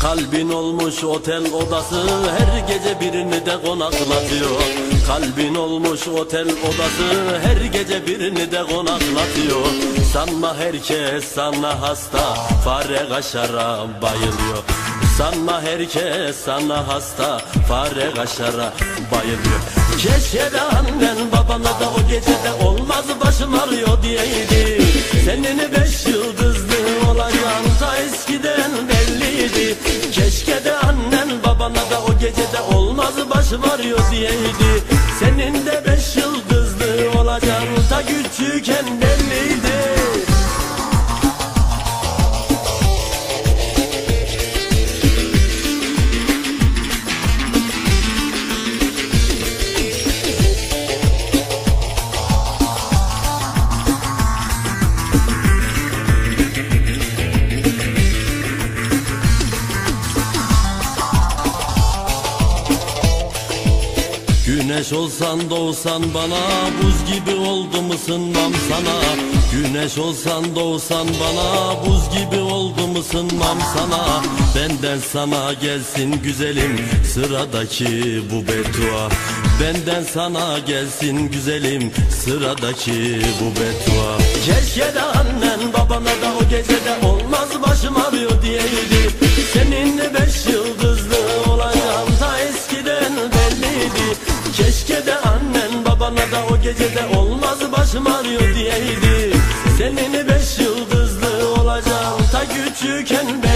Kalbin olmuş otel odası her gece birini de konaklatıyor. Kalbin olmuş otel odası her gece birini de konaklatıyor. Sanma herkes sana hasta fare kaşara bayılıyor. Sanma herkes sana hasta fare kaşara bayılıyor. Keşke de annen babana da o gecede olmaz başım arıyor diyeydi. Senin beş yıldızlı gecede olmaz başım arıyor diyeydi. Senin de beş yıldızlı olacağın ta küçükken belliydi Güneş olsan doğsan bana Buz gibi oldum ısınmam sana? Güneş olsan doğsan bana Buz gibi oldum ısınmam sana? Benden sana gelsin güzelim Sıradaki bu beddua Benden sana gelsin güzelim Sıradaki bu beddua Keşke de annen babana da o gecede Olmaz babana da o gecede olmaz başım arıyor diyeydi Senin beş yıldızlı olacağım ta küçükken